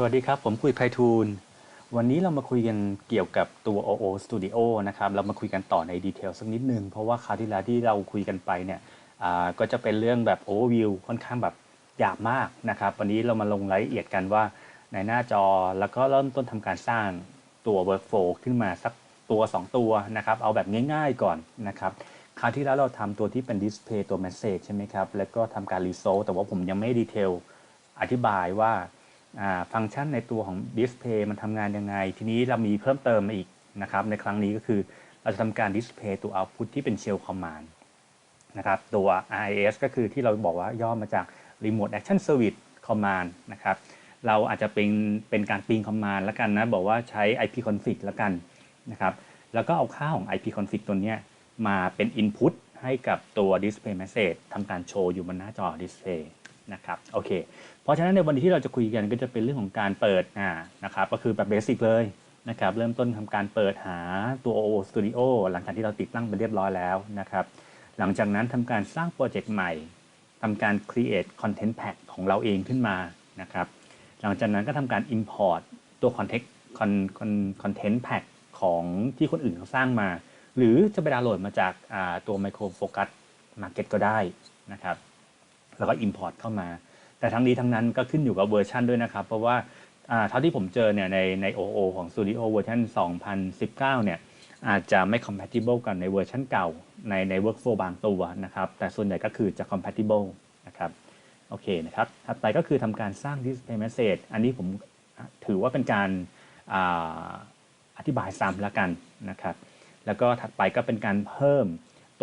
สวัสดีครับ ผมคุยไพฑูรย์วันนี้เรามาคุยกันเกี่ยวกับตัว OO Studio นะครับ เรามาคุยกันต่อในดีเทลสักนิดนึง เพราะว่าคราวที่แล้วที่เราคุยกันไปเนี่ยก็จะเป็นเรื่องแบบ overview ค่อนข้างแบบหยาบมากนะครับ วันนี้เรามาลงรายละเอียดกันว่าในหน้าจอแล้วก็เริ่มต้นทำการสร้างตัว workflow ขึ้นมาสักตัว 2 ตัวนะครับ เอาแบบง่ายๆก่อนนะครับคราวที่แล้วเราทำตัวที่เป็น display ตัว message ใช่ไหมครับ แล้วก็ทำการ resolve แต่ว่าผมยังไม่ดีเทลอธิบายว่า ฟังก์ชันในตัวของ Display มันทำงานยังไง ทีนี้เรามีเพิ่มเติมมาอีกนะครับในครั้งนี้ก็คือเราจะทำการ Display ตัว Output ที่เป็น Shell Command นะครับตัว RIS ก็คือที่เราบอกว่าย่อมาจาก Remote Action Service Command นะครับเราอาจจะเป็นเป็นการปิง command แล้วกันนะบอกว่าใช้ IP config แล้วกันนะครับแล้วก็เอาค่าของ IP config ตัวนี้มาเป็น input ให้กับตัว display message ทำการโชว์อยู่บนหน้าจอ display นะครับโอเค เพราะฉะนั้นในวันนี้ที่เราจะคุยกันก็จะเป็นเรื่องของการเปิดอ่านะครับก็คือแบบเบสิกเลยนะครับเริ่มต้นทำการเปิดหาตัว OO Studio หลังจากที่เราติดตั้งไปเรียบร้อยแล้วนะครับหลังจากนั้นทำการสร้างโปรเจกต์ใหม่ทำการ create content pack ของเราเองขึ้นมานะครับหลังจากนั้นก็ทำการ import ตัว context con- con- content pack ของที่คนอื่นเขาสร้างมา หรือจะไปดาวน์โหลดมาจากตัว Micro Focus Market ก็ได้นะครับ แล้วก็ Import เข้ามา แต่ทั้งนี้ทั้งนั้นก็ขึ้นอยู่กับเวอร์ชันด้วยนะครับ เพราะว่าเท่าที่ผมเจอเนี่ยในใน OO ของ Studio เวอร์ชัน2019 เนี่ยอาจจะไม่ compatible กันในเวอร์ชันเก่าในใน workflow บางตัวนะครับ แต่ส่วนใหญ่ก็คือจะ compatible นะครับโอเคนะครับถัดไปก็คือทำการสร้าง display message อันนี้ผมถือว่าเป็นการออธิบายซ้ำล้วกันนะครับ แล้วก็ถัดไปก็เป็นการเพิ่ม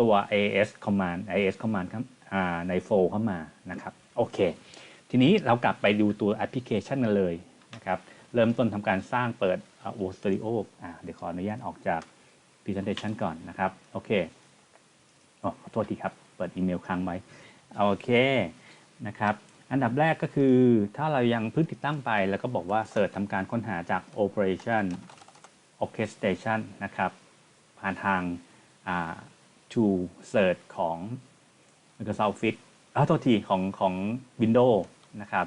ตัว AS command AS command ครับ ในโฟลเข้ามานะครับโอเค ทีนี้เรากลับไปดูตัวแอปพลิเคชันกันเลยนะครับเริ่มต้นทำการสร้างเปิด o Studio อ่าเดี๋ยวขออนุญาตออกจาก Presentation ก่อนนะครับ โอเคอ๋อขอโทษทีครับ เปิดอีเมลค้างไว้ โอเคนะครับ อันดับแรกก็คือถ้าเรายังเพิ่งติดตั้งไป แล้วก็บอกว่าเสิร์ชทำการค้นหาจาก Operation Orchestration นะครับ ผ่านทางา to search ของ Microsoft Office อ้าวโทษทีของของ Windows นะครับ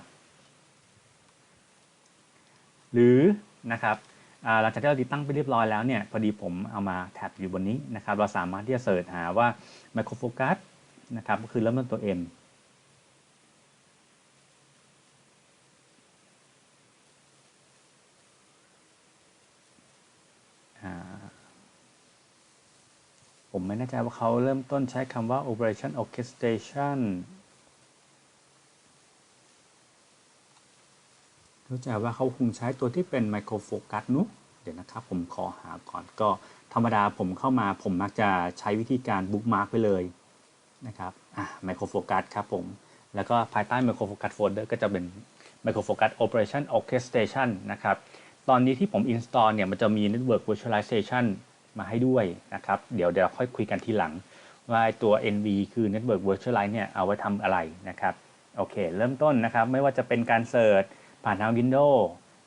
หรือนะครับหลังจากที่เราติดตั้งไปเรียบร้อยแล้วเนี่ยพอดีผมเอามาแท็บอยู่บนนี้นะครับเราสามารถที่จะเสิร์ชหาว่า Micro Focus นะครับก็คือเริ่มต้นตัว M ผมไม่แน่ใจว่าเขาเริ่มต้นใช้คำว่า operation orchestration รู้จักว่าเขาคงใช้ตัวที่เป็น micro focus นุเดี๋ยวนะครับ ผมขอหาก่อนก็ธรรมดาผมเข้ามาผมมักจะใช้วิธีการ bookmark ไปเลยนะครับอะ micro focus ครับผม แล้วก็ภายใต้ micro focus folder ก็จะเป็น micro focus operation orchestration นะครับ ตอนนี้ที่ผม install เนี่ย มันจะมี network virtualization มาให้ด้วยนะครับ เดี๋ยวเดี๋ยวค่อยคุยกันทีหลัง ว่าตัว NV คือ Network Virtualize เนี่ยเอาไว้ทำอะไรนะครับ โอเค เริ่มต้นนะครับ ไม่ว่าจะเป็นการเสิร์ชผ่านทาง Windows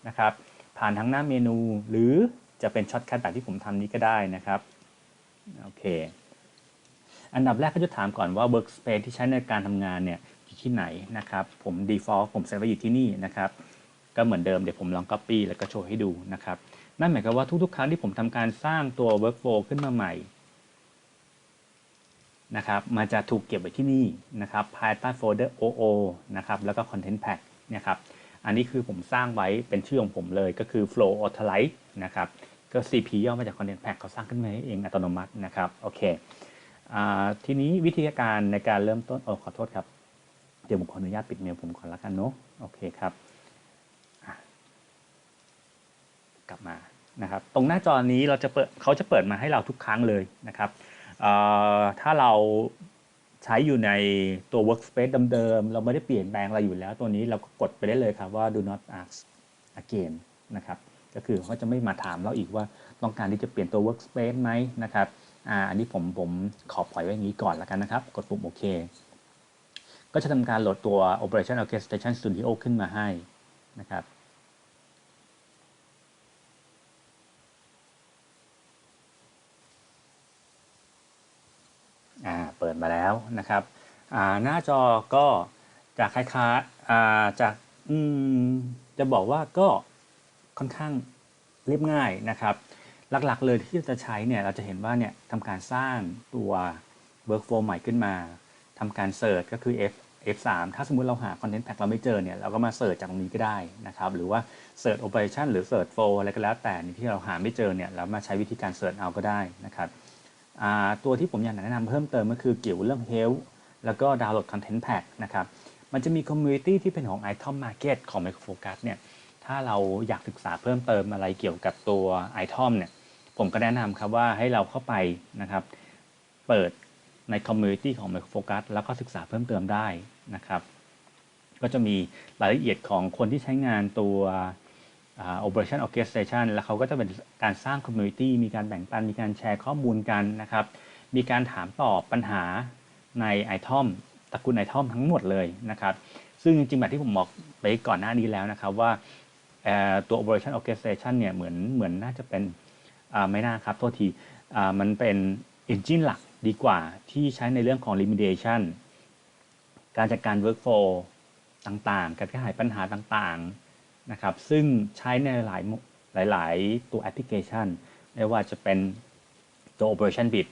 นะครับ ผ่านทางหน้าเมนู หรือจะเป็นช็อตคัทแบบที่ผมทำนี้ก็ได้นะครับ โอเค อันดับแรกก็จะถามก่อนว่า Workspace ที่ใช้ในการทำงานเนี่ยอยู่ที่ไหนนะครับ ผม default ผมเซตไว้อยู่ที่นี่นะครับ ก็เหมือนเดิมเดี๋ยวผมลอง copy แล้วก็โชว์ให้ดูนะครับ นั่นหมายความว่าทุกๆ ครั้งที่ผมทำการสร้างตัว workflow ขึ้นมาใหม่นะครับมันจะถูกเก็บไว้ที่นี่นะครับภายใต้โฟลเดอร์ OO นะครับแล้วก็ content pack นี่ยครับอันนี้คือผมสร้างไว้เป็นชื่อของผมเลยก็คือ flow authorize นะครับก็ CP ย่อมาจาก content pack เขาสร้างขึ้นมาเองอัตโนมัตินะครับโอเคอ่าทีนี้วิธีการในการเริ่มต้นโอ้ขอโทษครับ เดี๋ยวผมขออนุญาตปิดเมลผมก่อนละกันเนาะโอเคครับกลับมา นะครับตรงหน้าจอนี้เราจะเปิดเขาจะเปิดมาให้เราทุกครั้งเลยนะครับถ้าเราใช้อยู่ในตัว workspace เดิมๆเราไม่ได้เปลี่ยนแปลงอะไรอยู่แล้ว ตัวนี้เราก็กดไปได้เลยครับว่า do not ask again นะครับก็คือเขาจะไม่มาถามเราอีกว่าต้องการที่จะเปลี่ยนตัว workspace ไหมนะครับอ,อันนี้ผมผมขอปล่อยไว้อย่างนี้ก่อนแล้วกันนะครับ กดปุ่มโอเคก็จะทำการโหลดตัว Operation Orchestration Studio ขึ้นมาให้นะครับ อ่าเปิดมา แล้วนะครับหน้าจอก็จะคล้ายๆอ่าจากอืมจะบอกว่าก็ค่อนข้างเรียบง่ายนะครับ หลักๆเลยที่จะใช้เนี่ยเราจะเห็นว่าเนี่ยทำการสร้างตัว workflow ใหม่ขึ้นมาทำการเสิร์ชก็คือ F F3 ถ้าสมมุติเราหา content pack เราไม่เจอเนี่ยเราก็มาเสิร์ชจากตรงนี้ก็ได้นะครับ หรือว่าเสิร์ช operation หรือเสิร์ช flow อะไรก็แล้วแต่ที่เราหาไม่เจอเนี่ยเรามาใช้วิธีการเสิร์ชเอาก็ได้นะครับ ตัวที่ผมอยากแนะนำเพิ่มเติมก็คือเกี่ยวเรื่อง health แล้วก็ download content pack นะครับ มันจะมี community ที่เป็นของ item market ของ Micro Focus เนี่ย ถ้าเราอยากศึกษาเพิ่มเติมอะไรเกี่ยวกับตัว item เนี่ย ผมก็แนะนำครับว่าให้เราเข้าไปนะครับ เปิดใน community ของ Micro Focus แล้วก็ศึกษาเพิ่มเติมได้นะครับ ก็จะมีรายละเอียดของคนที่ใช้งานตัว operation orchestration แล้วเขาก็จะเป็นการสร้าง community มีการแบ่งปัน มีการแชร์ข้อมูลกันนะครับ มีการถามตอบปัญหาใน item ตระกูล item ทั้งหมดเลยนะครับ ซึ่งจริงๆแบบที่ผมบอกไปก่อนหน้านี้แล้วนะครับว่าตัว operation orchestration เนี่ยเหมือนเหมือนน่าจะเป็นไม่น่าครับ โทษทีมันเป็น engine หลักดีกว่าที่ใช้ในเรื่องของ remediation การจัดการ workflow ต่างๆ การแก้ไขปัญหาต่างๆ นะครับซึ่งใช้ในหลายหลาย ๆ ตัวแอปพลิเคชัน ไม่ว่าจะเป็นตัว operation bit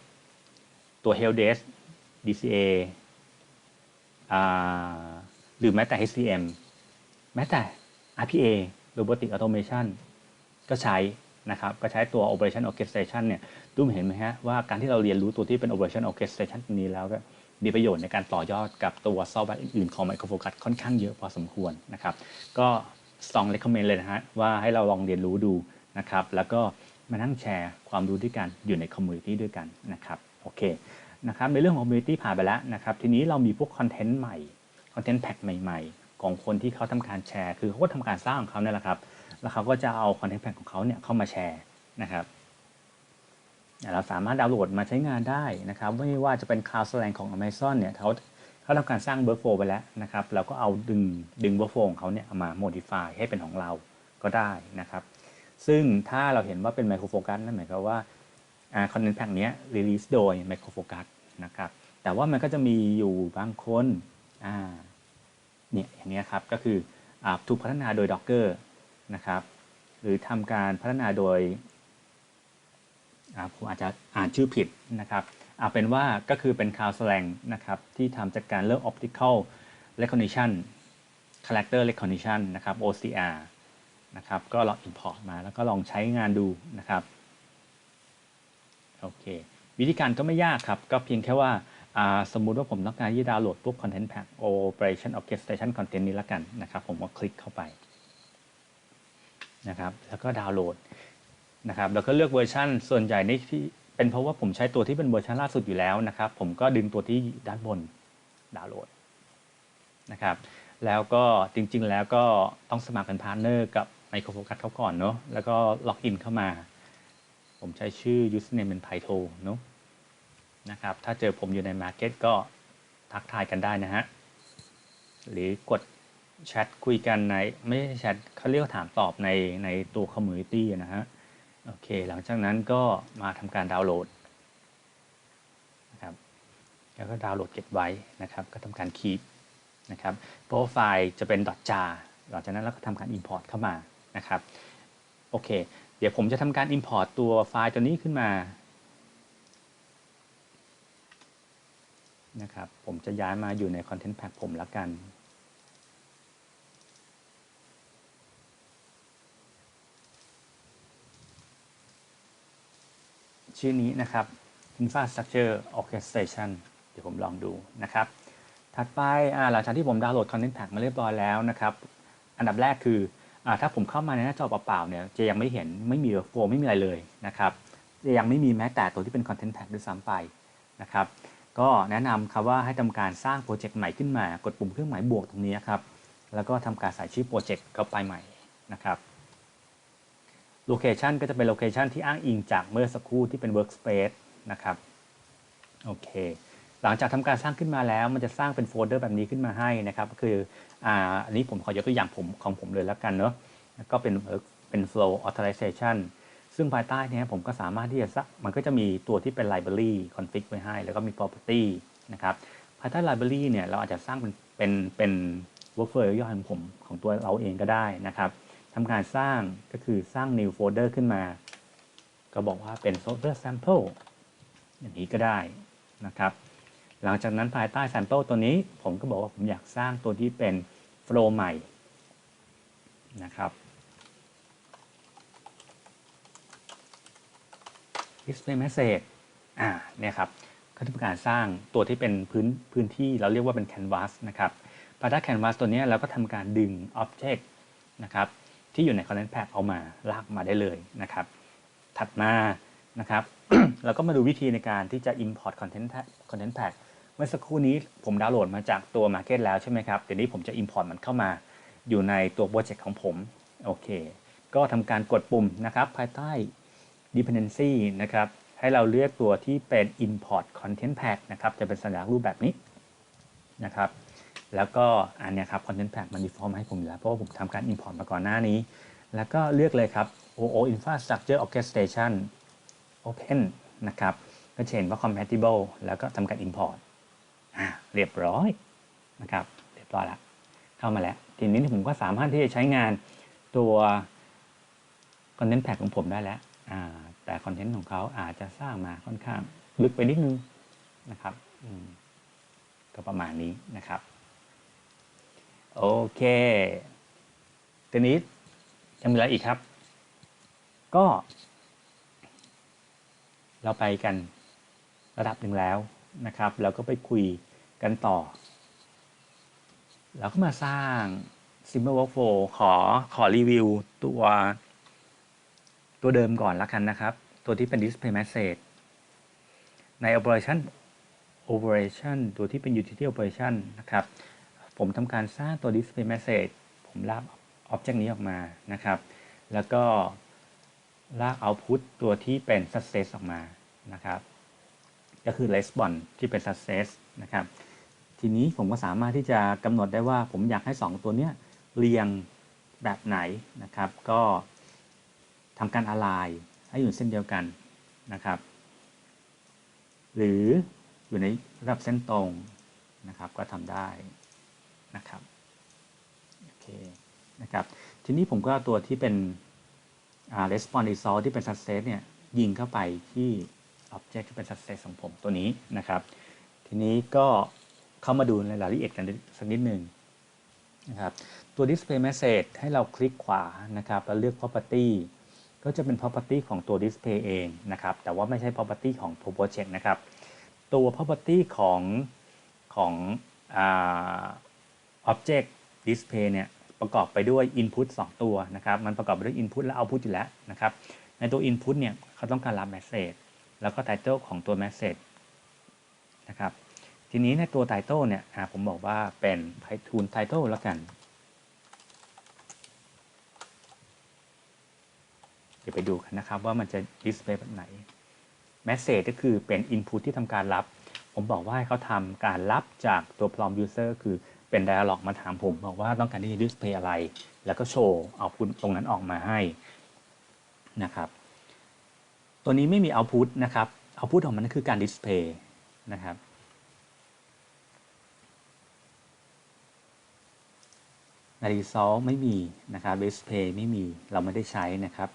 ตัว help desk DCA หรือแม้แต่ HCM แม้แต่ RPA Robotic Automation ก็ใช้นะครับก็ใช้ตัว Operation Orchestration เนี่ยดูเห็นไหมฮะว่าการที่เราเรียนรู้ตัวที่เป็น Operation Orchestration นี้แล้วก็มีประโยชน์ในการต่อยอดกับตัวซอฟต์แวร์อื่นๆของ Micro Focus ค่อนข้างเยอะพอสมควรนะครับ ก็ สอง recommend เลยนะฮะว่าให้เราลองเรียนรู้ดูนะครับ แล้วก็มานั่งแชร์ความรู้ด้วยกันอยู่ใน community ด้วยกันนะครับโอเคนะครับในเรื่องของ community ผ่านไปแล้วนะครับ ทีนี้เรามีพวกคอนเทนต์ใหม่คอนเทนต์แพ็กใหม่ ๆ ของคนที่เขาทำการแชร์ คือเขาก็ทำการสร้างของเขาเนี่ยแหละครับ แล้วเขาก็จะเอาคอนเทนต์แพ็กของเขาเนี่ยเข้ามาแชร์นะครับเราสามารถดาวน์โหลดมาใช้งานได้นะครับ ไม่ว่าจะเป็น Cloud Slang ของ Amazon เนี่ยเขา เขาทำการสร้าง workflow ไปแล้วนะครับ เราก็เอาดึงดึง workflow ของเขาเนี่ยมา modify ให้เป็นของเราก็ได้นะครับ ซึ่งถ้าเราเห็นว่าเป็น Micro Focus นั่นหมายความว่าคอนเทนต์แพ็กนี้รีลิสโดย Micro Focus นะครับ แต่ว่ามันก็จะมีอยู่บางคนเนี่ยอย่างนี้ครับก็คืออถูกพัฒนาโดย Docker นะครับหรือทำการพัฒนาโดยผมอาจจะอ่านชื่อผิดนะครับ เอาเป็นว่าก็คือเป็น Cloud Slang นะครับที่ทำจากการเรื่อง Optical Recognition Character Recognition นะครับ OCR นะครับก็ลอง import มาแล้วก็ลองใช้งานดูนะครับโอเควิธีการก็ไม่ยากครับ ก็เพียงแค่ว่าสมมุติว่าผมต้องการที่ดาวน์โหลดพวก Content Pack Operation Orchestration Content นี้ละกันนะครับผมก็คลิกเข้าไปนะครับแล้วก็ดาวน์โหลดนะครับแล้วก็เลือกเวอร์ชันส่วนใหญ่ในที่ เป็นเพราะว่าผมใช้ตัวที่เป็นเวอร์ชันล่าสุดอยู่แล้วนะครับ ผมก็ดึงตัวที่ด้านบนดาวน์โหลดนะครับ แล้วก็จริงๆ แล้วก็ต้องสมัครเป็นพาร์ทเนอร์กับ Micro Focus เขาก่อนเนาะแล้วก็ล็อกอินเข้ามา ผมใช้ชื่อ username เป็น Pyto เนาะนะครับ ถ้าเจอผมอยู่ใน Market ก็ทักทายกันได้นะฮะ หรือกดแชทคุยกันใน ไม่ใช่แชทเขาเรียกถามตอบในในตัว Community นะฮะ โอเค หลังจากนั้นก็มาทำการดาวน์โหลดนะครับ แล้วก็ดาวน์โหลดเก็บไว้นะครับ ก็ทำการคีปนะครับเพรไฟล์จะเป็น .jar หลังจากนั้นเราก็ทำการ import เข้ามานะครับ โอเค เดี๋ยวผมจะทำการ Import ตัวไฟล์ตัวนี้ขึ้นมานะครับ ผมจะย้ายมาอยู่ใน Content Pack ผมละกัน ชื่อนี้นะครับ Infrastructure Orchestration เดี๋ยวผมลองดูนะครับ ถัดไปหลังจากที่ผมดาวน์โหลด Content Pack มาเรียบร้อยแล้วนะครับ อันดับแรกคือถ้าผมเข้ามาในหน้าจอเปล่าๆเนี่ยจะยังไม่เห็นไม่มีโฟไม่มีอะไรเลยนะครับจะยังไม่มีแม้แต่ตัวที่เป็นคอนเทนต์แท็กด้วยซ้ำไปนะครับ ก็แนะนำครับว่าให้ทำการสร้างโปรเจกต์ใหม่ขึ้นมากดปุ่มเครื่องหมายบวกตรงนี้ครับแล้วก็ทำการใส่ชื่อโปรเจกต์เข้าไปใหม่นะครับ โลเคชันก็จะเป็นโลเคชันที่อ้างอิงจากเมื่อสักครู่ที่เป็น Workspace นะครับโอเคหลังจากทำการสร้างขึ้นมาแล้ว มันจะสร้างเป็นโฟลเดอร์แบบนี้ขึ้นมาให้นะครับก็คืออ่าอันนี้ผมขอยกตัวอย่างผมของผมเลยแล้วกันเนาะก็เป็นเป็น flow authorization ซึ่งภายใต้นี้ผมก็สามารถที่จะมันก็จะมีตัวที่เป็น library config ไว้ให้ แล้วก็มี property นะครับภายใต้ library เนี่ยเราอาจจะสร้างเป็นเป็นเป็น workflow ย่อยของผมของตัวเราเองก็ได้นะครับ ทำการสร้างก็คือสร้าง new folder ขึ้นมา ก็บอกว่าเป็น folder sample อย่างนี้ก็ได้นะครับ หลังจากนั้นภายใต้ sample ตัวนี้ ผมก็บอกว่าผมอยากสร้างตัวที่เป็น flow ใหม่นะครับ display message อ่าเนี่ยครับก็ทำการสร้างตัวที่เป็นพื้นพื้นที่เราเรียกว่าเป็น canvas นะครับภายใต้ canvas ตัวนี้เราก็ทำการดึง object นะครับ ที่อยู่ใน content pack เอามาลากมาได้เลยนะครับ ถัดมานะครับเราก็มาดูวิธีในการที่จะ import content content pack เมื่อสักครู่นี้ผมดาวน์โหลดมาจากตัว Market แล้วใช่ไหมครับ เดี๋ยวนี้ผมจะ import มันเข้ามาอยู่ในตัวโปรเจกต์ของผม โอเค ก็ทำการกดปุ่มนะครับ ภายใต้ dependency นะครับ ให้เราเลือกตัวที่เป็น import content pack นะครับ จะเป็นสัญลักษณ์รูปแบบนี้นะครับ แล้วก็อันนี้ครับ content pack มัน default มให้ผมอยู่แล้ว เพราะว่าผมทำการ import มาก่อนหน้านี้ แล้วก็เลือกเลยครับ OO infrastructure orchestration open นะครับ ก็เห็นว่า compatible แล้วก็ทำการ import เรียบร้อยนะครับ เรียบร้อยล้วเข้ามาแล้ว ทีนี้ผมก็สามารถที่จะใช้งานตัว Content Pack ของผมได้แล้ว แต่คอนเทนต์ของเขาอาจจะสร้างมาค่อนข้างลึกไปนิดนึงนะครับก็ประมาณนี้นะครับ โอเคทีนี้ยังมีอะไรอีกครับ ก็ เราไปกันระดับหนึ่งแล้วนะครับแล้วก็ไปคุยกันต่อ เราก็มาสร้าง Simple Workflow ขอขอรีวิวตัว ตัวเดิมก่อนละกันนะครับ ตัวที่เป็น Display Message ใน Operation Operation ตัวที่เป็น Utility Operation นะครับ ผมทำการสร้างตัว Display Message ผมลาก Object นี้ออกมานะครับ แล้วก็ลาก Output ตัวที่เป็น Success ออกมานะครับ ก็คือ Response ที่เป็น Success นะครับ ทีนี้ผมก็สามารถที่จะกำหนดได้ว่าผมอยากให้ 2 ตัวเนี้ยเรียงแบบไหนนะครับ ก็ทำการ align ให้อยู่เส้นเดียวกันนะครับ หรืออยู่ในระดับเส้นตรงนะครับ ก็ทำได้ นะครับโอเคนะครับทีนี้ผมก็เอาตัวที่เป็น response result ที่เป็น success เนี่ยยิงเข้าไปที่ object ที่เป็น success ของผมตัวนี้นะครับ ทีนี้ก็เข้ามาดูในรายละเอียดกันสักนิดหนึ่งนะครับตัว display message ให้เราคลิกขวานะครับแล้วเลือก property ก็จะเป็น property ของตัว display เองนะครับ แต่ว่าไม่ใช่ property ของ project นะครับ ตัว property ของของ object display เนี่ยประกอบไปด้วย input 2 ตัวนะครับ มันประกอบไปด้วย input และ output อยู่แล้วนะครับ ในตัว input เนี่ยเขาต้องการรับ message แล้วก็ title ของตัว message นะครับ ทีนี้ในตัว title เนี่ยผมบอกว่าเป็น Python title แล้วกัน เดี๋ยวไปดูกันนะครับว่ามันจะ display แบบไหน message ก็คือเป็น input ที่ทำการรับ ผมบอกว่าให้เขาทำการรับจากตัว prompt user คือ เป็น dialog มาถามผมบอกว่าต้องการที่จะ display อะไร แล้วก็โชว์เอาพุตตรงนั้นออกมาให้นะครับ ตัวนี้ไม่มี output นะครับ output ของมันคือการ display นะครับน result ไม่มีนะครับ display ไม่มีเราไม่ได้ใช้นะครับ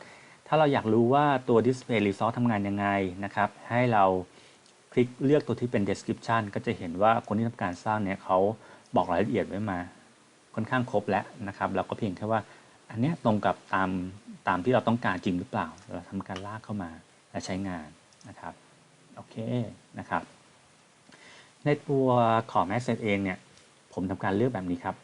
ถ้าเราอยากรู้ว่าตัว display result ทำงานยังไงนะครับ ให้เราคลิกเลือกตัวที่เป็น description ก็จะเห็นว่าคนที่ทำการสร้างเนี่ยเขา บอกรายละเอียดไว้มาค่อนข้างครบแล้วนะครับเราก็เพียงแค่ว่าอันนี้ตรงกับตามตามที่เราต้องการจริงหรือเปล่า เราทำการลากเข้ามาและใช้งานนะครับโอเคนะครับ ในตัวของ message เองเนี่ยผมทำการเลือกแบบนี้ครับ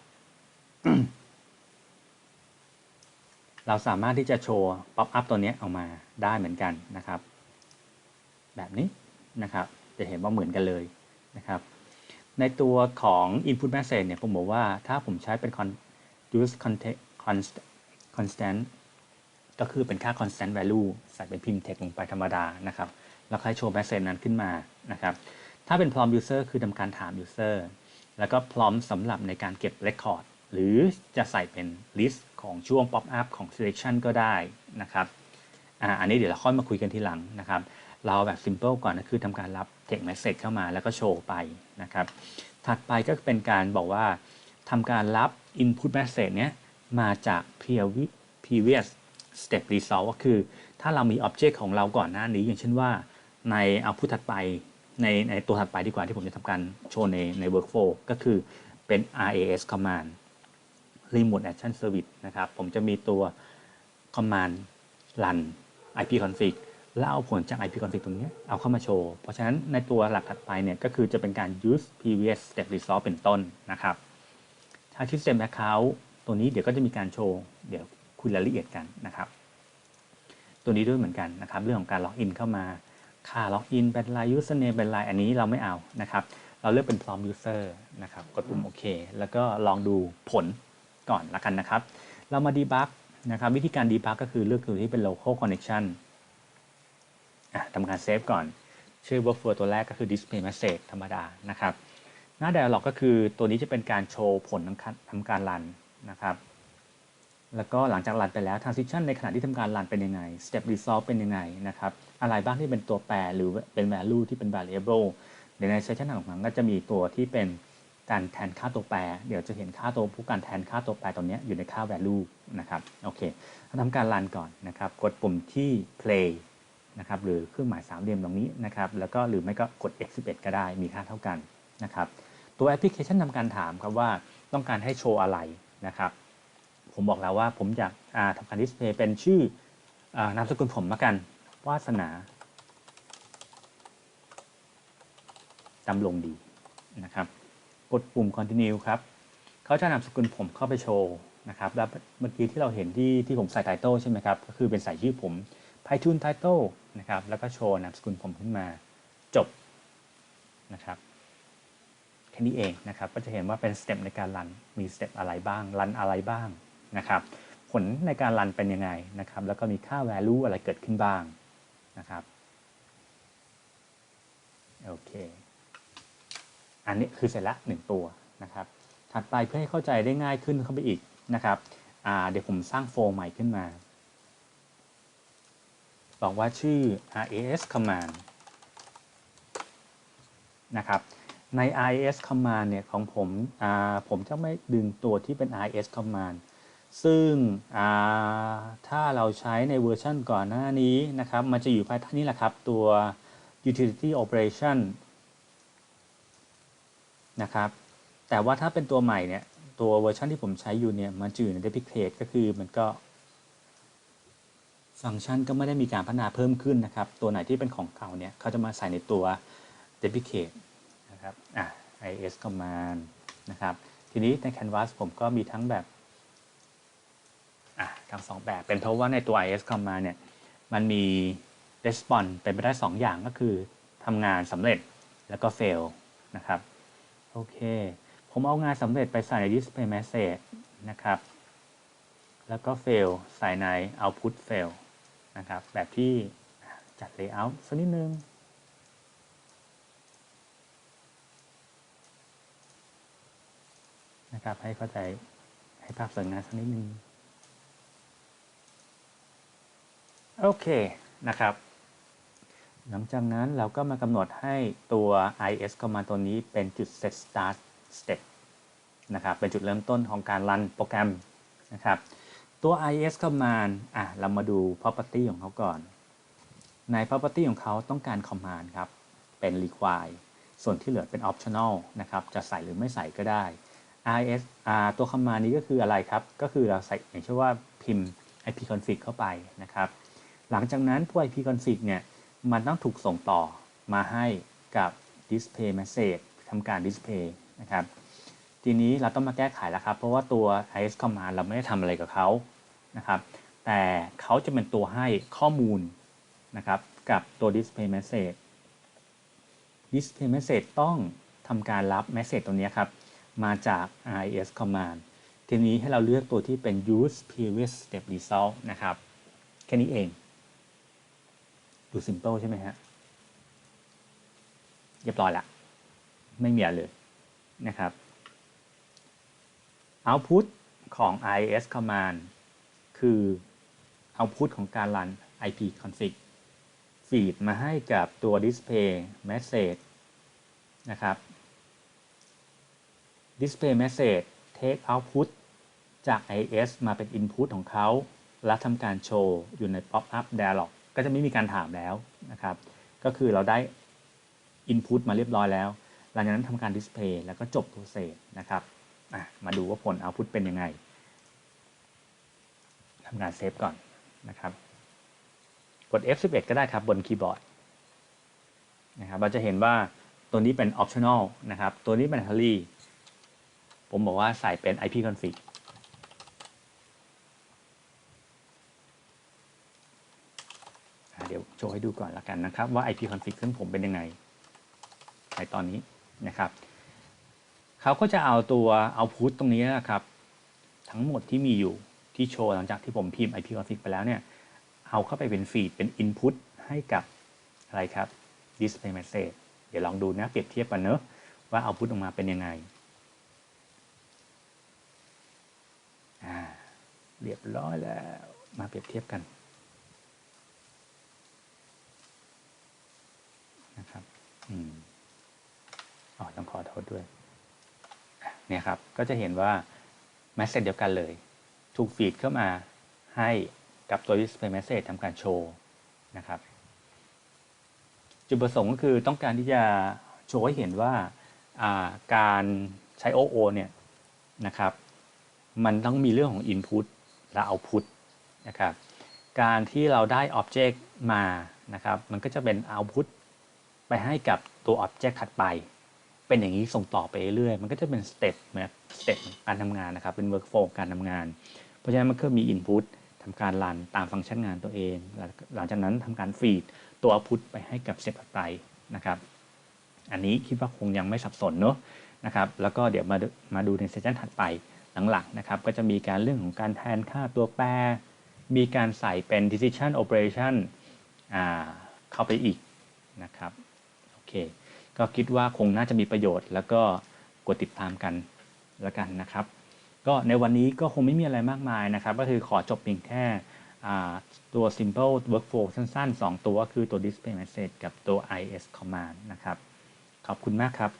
เราสามารถที่จะโชว์ป๊อปอัพตัวนี้ออกมาได้เหมือนกันนะครับ แบบนี้นะครับ จะเห็นว่าเหมือนกันเลยนะครับ ในตัวของ input message เนี่ยผมบอกว่าถ้าผมใช้เป็น use constant ก็คือเป็นค่า constant value ใส่เป็นพิมพ์ text ลงไปธรรมดานะครับ แล้วค่อยโชว์ message นั้นขึ้นมานะครับ ถ้าเป็น prompt user คือทำการถาม user แล้วก็ prompt สำหรับในการเก็บ record หรือจะใส่เป็น list ของช่วง pop up ของ selection ก็ได้นะครับออันนี้เดี๋ยวเราค่อยมาคุยกันทีหลังนะครับ เราแบบ simple ก่อนก็คือทำการรับ text message เข้ามาแล้วก็โชว์ไปนะครับ ถัดไปก็เป็นการบอกว่าทำการรับ input message เนี้ยมาจาก previous step result ก็คือ ถ้าเรามี object ของเราก่อนหน้านี้ อย่างเช่นว่าใน output ถัดไปในในตัวถัดไปดีกว่าที่ผมจะทำการโชว์ในใน workflow ก็คือเป็น RAS command remote action service นะครับ ผมจะมีตัว command run IP config แล้วเอาผลจาก IP config ตรงนี้เอาเข้ามาโชว์ เพราะฉะนั้นในตัวหลักถัดไปเนี่ยก็คือจะเป็นการ use previous step result เป็นต้นนะครับ ถ้า system account ตัวนี้เดี๋ยวก็จะมีการโชว์ เดี๋ยวคุยรายละเอียดกันนะครับ ตัวนี้ด้วยเหมือนกันนะครับ เรื่องของการล็อกอินเข้ามาค่าล็อกอินเป็นลาย username เป็นลายอันนี้เราไม่เอานะครับ เราเลือกเป็น prompt user นะครับ กดปุ่มโอเค แล้วก็ลองดูผลก่อนละกันนะครับ เรามา debug นะครับ วิธีการ debug ก็คือเลือกตัวที่เป็น local connection ทำการเซฟก่อน ชื่อ workflow ตัวแรกก็คือ display message ธรรมดานะครับ หน้า dialog ก็คือตัวนี้จะเป็นการโชว์ผลทำการทำการรันนะครับ แล้วก็หลังจากรันไปแล้ว transition ในขณะที่ทำการรันเป็นยังไง step resolve เป็นยังไงนะครับ อะไรบ้างที่เป็นตัวแปรหรือเป็น value ที่เป็น variable เดี๋ยวใน session หลังๆก็จะมีตัวที่เป็นการแทนค่าตัวแปร เดี๋ยวจะเห็นค่าตัวผู้การแทนค่าตัวแปรตรงนี้อยู่ในค่า value นะครับ โอเคทำการรันก่อนนะครับ กดปุ่มที่ play นะครับหรือเครื่องหมายสามเหลี่ยมตรงนี้นะครับแล้วก็หรือไม่ก็กด F11 ก็ได้มีค่าเท่ากันนะครับตัวแอปพลิเคชันทำการถามครับว่าต้องการให้โชว์อะไรนะครับผมบอกแล้วว่าผมอยากทำการดิสเพย์เป็นชื่อนามสกุลผมละกันวาสนาดำลงดีนะครับกดปุ่ม continue ครับเขาจะนำสกุลผมเข้าไปโชว์นะครับแล้วเมื่อกี้ที่เราเห็นที่ที่ผมใส่ title ใช่ไหมครับก็คือเป็นใส่ชื่อผม Python title นะครับ แล้วก็โชว์นามสกุลผมขึ้นมาจบนะครับแค่นี้เองนะครับ ก็จะเห็นว่าเป็นสเต็ปในการรัน มีสเต็ปอะไรบ้าง รันอะไรบ้างนะครับ ผลในการรันเป็นยังไงนะครับ แล้วก็มีค่า value อะไรเกิดขึ้นบ้างนะครับ โอเค อันนี้คือเสร็จละหนึ่งตัวนะครับ ถัดไปเพื่อให้เข้าใจได้ง่ายขึ้นเข้าไปอีกนะครับ เดี๋ยวผมสร้างโฟล์ใหม่ขึ้นมา บอกว่าชื่อ ras command นะครับใน IS command เนี่ยของผมผมจะไม่ดึงตัวที่เป็น IS command ซึ่งถ้าเราใช้ในเวอร์ชันก่อนหน้านี้นะครับ มันจะอยู่ภายใต้นี้แหละครับ ตัว utility operation นะครับ แต่ว่าถ้าเป็นตัวใหม่เนี่ย ตัวเวอร์ชันที่ผมใช้อยู่เนี่ย มันจะอยู่ใน duplicate ก็คือมันก็ ฟังก์ชันก็ไม่ได้มีการพัฒนาเพิ่มขึ้นนะครับ ตัวไหนที่เป็นของเก่าเนี่ยเขาจะมาใส่ในตัว duplicate นะครับอะ is command นะครับ ทีนี้ใน canvas ผมก็มีทั้งแบบอะทั้งสองแบบ เป็นเพราะว่าในตัว is command เนี่ย มันมี response เป็นไปได้ 2 อย่างก็คือทำงานสำเร็จแล้วก็ fail นะครับ โอเค ผมเอางานสำเร็จไปใส่ใน display message นะครับ แล้วก็ fail ใส่ใน output fail นะครับ แบบที่จัด layout สักนิดนึงนะครับ ให้เข้าใจให้ภาพสวยงามสักนิดนึงโอเคนะครับ หลังจากนั้นเราก็มากำหนดให้ตัว is command ตัวนี้เป็นจุด set start step นะครับ เป็นจุดเริ่มต้นของการรันโปรแกรมนะครับ ตัว is command อะเรามาดู property ของเขาก่อน ใน property ของเขาต้องการ command ครับ เป็น require ส่วนที่เหลือเป็น optional นะครับ จะใส่หรือไม่ใส่ก็ได้ is ตัว command นี้ก็คืออะไรครับ ก็คือเราใส่อย่างเช่นว่าพิมพ์ ip config เข้าไปนะครับ หลังจากนั้นพวก ip config เนี่ยมันต้องถูกส่งต่อมาให้กับ display message ทำการ display นะครับ ทีนี้เราต้องมาแก้ไขแล้วครับ เพราะว่าตัว is command เราไม่ได้ทำอะไรกับเขานะครับ แต่เขาจะเป็นตัวให้ข้อมูลนะครับ กับตัว display message display message ต้องทำการรับ message ตัวนี้ครับ มาจาก is command ทีนี้ให้เราเลือกตัวที่เป็น use previous step result นะครับ แค่นี้เอง ดู simple ใช่ไหมฮะ เรียบร้อยละ ไม่มีอะไรเลยนะครับ output ของ is command คือ output ของการรัน ip config feed มาให้กับตัว display message นะครับ display message take output จาก IS มาเป็น Input ของเขา แล้วทำการโชว์อยู่ใน Pop-up Dialog ก็จะไม่มีการถามแล้วนะครับ ก็คือเราได้ Input มาเรียบร้อยแล้ว หลังจากนั้นทำการ Display แล้วก็จบ Process นะครับ มาดูว่าผล Output เป็นยังไงทำการเซฟก่อนนะครับ กด F11 ก็ได้ครับบนคีย์บอร์ดนะครับเราจะเห็นว่าตัวนี้เป็น optional นะครับ ตัวนี้เป็น h a r r y ผมบอกว่าใส่เป็น ipconfig เดี๋ยวโชว์ให้ดูก่อนละกันนะครับ ว่า IP config เครื่องผมเป็นยังไงในตอนนี้นะครับ เขาก็จะเอาตัว output ตรงนี้นะครับทั้งหมดที่มีอยู่ที่โชว์หลังจากที่ผมพิมพ์ IP config ไปแล้วเนี่ยเอาเข้าไปเป็นฟีดเป็น input ให้กับอะไรครับ display message เดี๋ยวลองดูนะเปรียบเทียบกันเนอะว่า output ออกมาเป็นยังไงอ่าเรียบร้อยแล้วมาเปรียบเทียบกันนะครับ อืม อ๋อ ต้องขอโทษด้วย เนี่ยครับก็จะเห็นว่า message เดียวกันเลย ถูกฟีดเข้ามาให้กับตัว display message ทำการโชว์นะครับ จุดประสงค์ก็คือต้องการที่จะโชว์ให้เห็นว่าการใช้ OO เนี่ยนะครับ มันต้องมีเรื่องของ Input และ Output นะครับ การที่เราได้ Object มานะครับ มันก็จะเป็น Output ไปให้กับตัว Object ถัดไป เป็นอย่างนี้ส่งต่อไปเรื่อยๆมันก็จะเป็นสเต็ปแบบสเต็ปการทำงานนะครับ เป็น workflow การทำงาน เพราะฉะนั้นมันก็มี Input ทำการรันตามฟังก์ชันงานตัวเอง หลังจากนั้นทำการฟีดตัว output ไปให้กับเซตถัดไปนะครับ อันนี้คิดว่าคงยังไม่สับสนเนอะนะครับ แล้วก็เดี๋ยวมามาดูในเซสชันถัดไปหลังๆนะครับ ก็จะมีการเรื่องของการแทนค่าตัวแปร มีการใส่เป็น decision operation เข้าไปอีกนะครับ โอเค ก็คิดว่าคงน่าจะมีประโยชน์ แล้วก็กดติดตามกันแล้วกันนะครับ ก็ในวันนี้ก็คงไม่มีอะไรมากมายนะครับ ก็คือขอจบเพียงแค่ตัว simple workflow สั้นๆ 2 ตัวคือตัว display message กับตัว is command นะครับ ขอบคุณมากครับ